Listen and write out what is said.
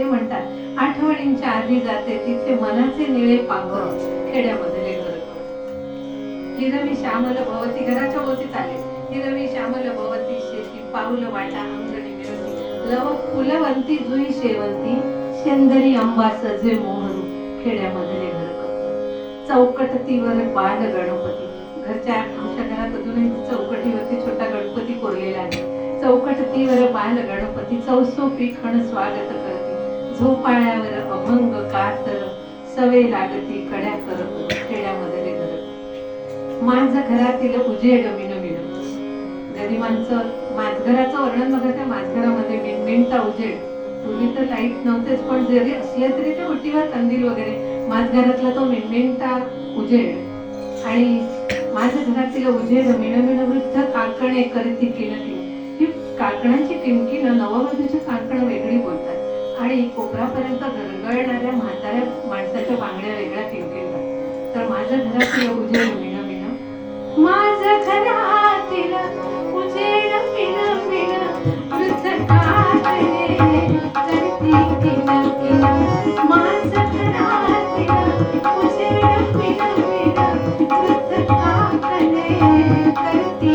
ते म्हणतात आठवणींच्या आधी जाते तिथे मनाचे निळे पांघर खेड्यामधले घर. हिरवी श्यामल भवती घराच्या भोवतीच आले हिरवी श्यामल भवती शेती पाऊल वाटा अंगणी मिळवती लव फुलवंती जुई शेवंती शेंदरी अंबा सजे मोहरू खेड्यामधले घर. चौकटतीवर बाल गणपती. घरच्या आमच्या घरात अजूनही चौकटीवरती छोटा गणपती कोरलेला आहे. चौकटतीवर बाल गणपती चौसोपी खण स्वागत करती झोपाळ्यावर अभंग कातर सवे लागती कड्या करत खेड्यामध्ये घर माझ घरातील गमिन मिन. गरिबांचं माझघराचं वर्णन बघा त्या माझघरामध्ये मिनमिनता उजेड पूर्वी तर लाइट नव्हतेच पण जरी असले तरी ते उटीवर कंदील वगैरे. माझघरातला तो मिनमिनता उजेड आणि माझ्या घरातील उजेड मिणमिण वृद्ध काकणे करती किणकिण ही काकणांची किमकीनं नववधूच्या काकण आणि कोपरापर्यंत गरगळणाऱ्या म्हाताऱ्या माणसाच्या बांगड्या वेगळ्या किणकिणतात तर माझ्या घरातील उजेड मिणमिण माझ्या घरातील उजेड मिणमिण वृद्ध करती माझ्या घरातील उजेड मिणमिण वृद्ध काकणे करती